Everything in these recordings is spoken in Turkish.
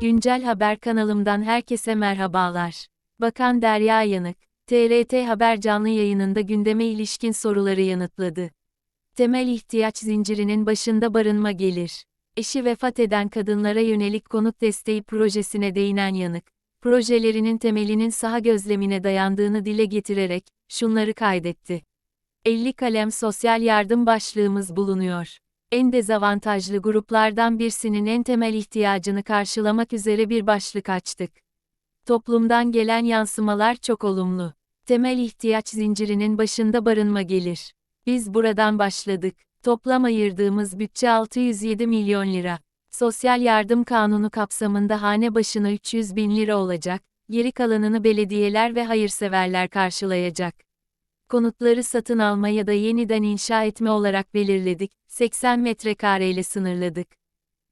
Güncel Haber kanalımdan herkese merhabalar. Bakan Derya Yanık, TRT Haber canlı yayınında gündeme ilişkin soruları yanıtladı. Temel ihtiyaç zincirinin başında barınma gelir. Eşi vefat eden kadınlara yönelik konut desteği projesine değinen Yanık, projelerinin temelinin saha gözlemine dayandığını dile getirerek, şunları kaydetti. 50 kalem sosyal yardım başlığımız bulunuyor en dezavantajlı gruplardan birisinin en temel ihtiyacını karşılamak üzere bir başlık açtık. Toplumdan gelen yansımalar çok olumlu. Temel ihtiyaç zincirinin başında barınma gelir. Biz buradan başladık. Toplam ayırdığımız bütçe 607 milyon lira. Sosyal yardım kanunu kapsamında hane başına 300 bin lira olacak, geri kalanını belediyeler ve hayırseverler karşılayacak konutları satın alma ya da yeniden inşa etme olarak belirledik, 80 metrekareyle sınırladık.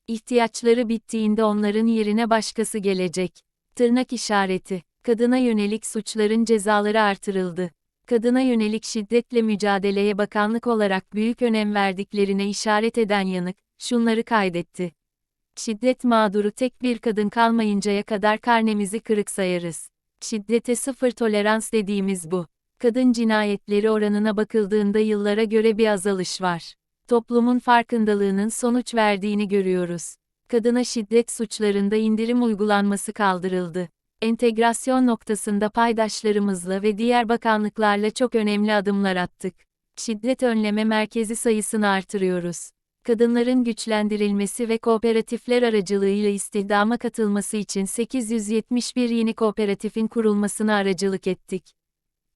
İhtiyaçları bittiğinde onların yerine başkası gelecek. Tırnak işareti. Kadına yönelik suçların cezaları artırıldı. Kadına yönelik şiddetle mücadeleye bakanlık olarak büyük önem verdiklerine işaret eden yanık, şunları kaydetti. Şiddet mağduru tek bir kadın kalmayıncaya kadar karnemizi kırık sayarız. Şiddete sıfır tolerans dediğimiz bu kadın cinayetleri oranına bakıldığında yıllara göre bir azalış var. Toplumun farkındalığının sonuç verdiğini görüyoruz. Kadına şiddet suçlarında indirim uygulanması kaldırıldı. Entegrasyon noktasında paydaşlarımızla ve diğer bakanlıklarla çok önemli adımlar attık. Şiddet önleme merkezi sayısını artırıyoruz. Kadınların güçlendirilmesi ve kooperatifler aracılığıyla istihdama katılması için 871 yeni kooperatifin kurulmasına aracılık ettik.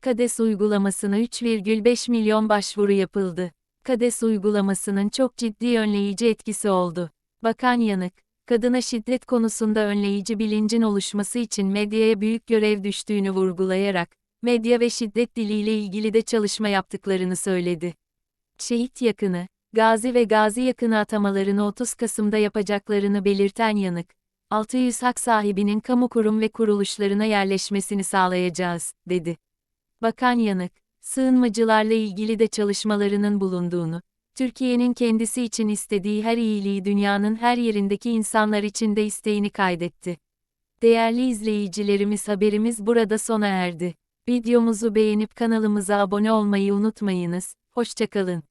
KADES uygulamasına 3,5 milyon başvuru yapıldı. KADES uygulamasının çok ciddi önleyici etkisi oldu. Bakan Yanık, kadına şiddet konusunda önleyici bilincin oluşması için medyaya büyük görev düştüğünü vurgulayarak, medya ve şiddet diliyle ilgili de çalışma yaptıklarını söyledi. Şehit yakını, gazi ve gazi yakını atamalarını 30 Kasım'da yapacaklarını belirten Yanık, 600 hak sahibinin kamu kurum ve kuruluşlarına yerleşmesini sağlayacağız, dedi. Bakan Yanık, sığınmacılarla ilgili de çalışmalarının bulunduğunu, Türkiye'nin kendisi için istediği her iyiliği dünyanın her yerindeki insanlar için de isteğini kaydetti. Değerli izleyicilerimiz haberimiz burada sona erdi. Videomuzu beğenip kanalımıza abone olmayı unutmayınız. Hoşçakalın.